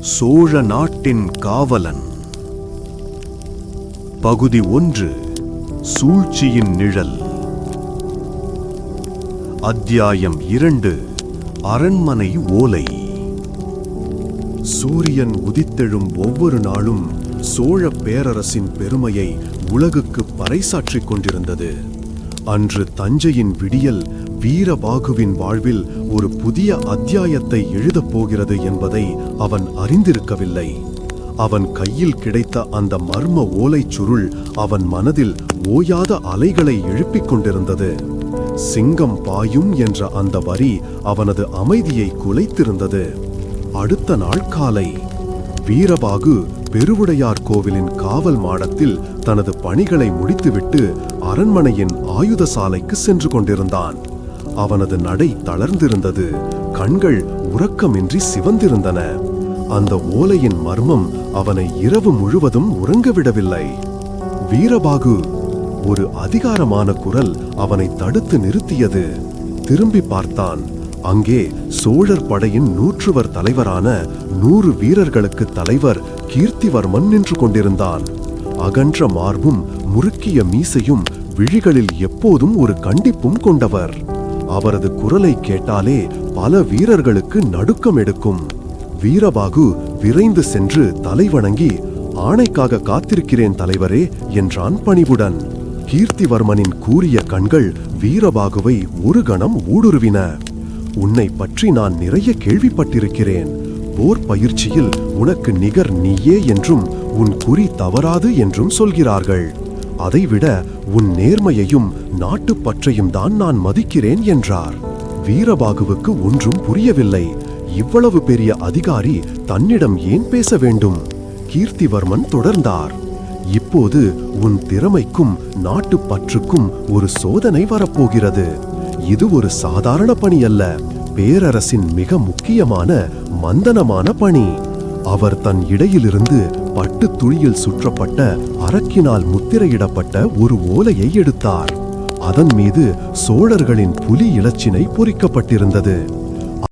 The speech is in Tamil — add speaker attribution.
Speaker 1: சோழ நாட்டின் காவலன். பகுதி ஒன்று சூழ்ச்சியின் நிழல். அத்தியாயம் இரண்டு அரண்மனை ஓலை. சூரியன் உதித்தெழும் ஒவ்வொரு நாளும் சோழ பேரரசின் பெருமையை உலகுக்கு பறைசாற்றிக் கொண்டிருந்தது. அன்று தஞ்சையின் விடியல் வீரபாகுவின் வாழ்வில் ஒரு புதிய அத்தியாயத்தை எழுதப் போகிறது என்பதை அவன் அறிந்திருக்கவில்லை. அவன் கையில் கிடைத்த அந்த மர்ம ஓலைச் சுருள் அவன் மனதில் ஓயாத அலைகளை எழுப்பிக் கொண்டிருந்தது. சிங்கம் பாயும் என்ற அந்த வரி அவனது அமைதியை குலைத்திருந்தது. அடுத்த நாள் காலை வீரபாகு பெருவுடையார் கோவிலின் காவல் மாடத்தில் தனது பணிகளை முடித்துவிட்டு அரண்மனையின் ஆயுத சாலைக்கு சென்று கொண்டிருந்தான். அவனது நடை தளர்ந்திருந்தது. கண்கள் உறக்கமின்றி சிவந்திருந்தன. அந்த ஓலையின் மர்மம் அவனை இரவு முழுவதும் உறங்கவிடவில்லை. வீரபாகு ஒரு அதிகாரமான குரல் அவனை தடுத்து நிறுத்தியது. திரும்பி பார்த்தான். அங்கே சோழர் படையின் நூற்றுவர் தலைவரான நூறு வீரர்களுக்கு தலைவர் கீர்த்திவர்மன் நின்று கொண்டிருந்தான். அகன்ற மார்பும் முறுக்கிய மீசையும் விழிகளில் எப்போதும் ஒரு கண்டிப்பும் கொண்டவர். அவரது குரலை கேட்டாலே பல வீரர்களுக்கு நடுக்கம் எடுக்கும். வீரபாகு விரைந்து சென்று தலைவணங்கி ஆணைக்காக காத்திருக்கிறேன் தலைவரே என்றான் பணிவுடன். கீர்த்திவர்மனின் கூறிய கண்கள் வீரபாகுவை ஒரு கணம் ஊடுருவின. உன்னை பற்றி நான் நிறைய கேள்விப்பட்டிருக்கிறேன். போர் பயிற்சியில் உனக்கு நிகர் நீயே என்றும் உன் குறி தவறாது என்றும் சொல்கிறார்கள். அதைவிட உன் நேர்மையையும் நாட்டுப்பற்றையும் தான் நான் மதிக்கிறேன் என்றார். வீரபாகுவுக்கு ஒன்றும் புரியவில்லை. இவ்வளவு பெரிய அதிகாரி தன்னிடம் ஏன் பேச வேண்டும்? கீர்த்திவர்மன் தொடர்ந்தார். இப்போது உன் திறமைக்கும் நாட்டுப்பற்றுக்கும் ஒரு சோதனை வரப்போகிறது. இது ஒரு சாதாரண பணி அல்ல பேரரசின் மிக முக்கியமான மந்தனமான பணி. அவர் தன் இடையிலிருந்து பட்டு துணியில் சுற்றப்பட்ட அரக்கினால் முத்திரையிடப்பட்ட ஒரு ஓலையை எடுத்தார். அதன் மீது சோழர்களின் புலி இலச்சினை பொறிக்கப்பட்டிருந்தது.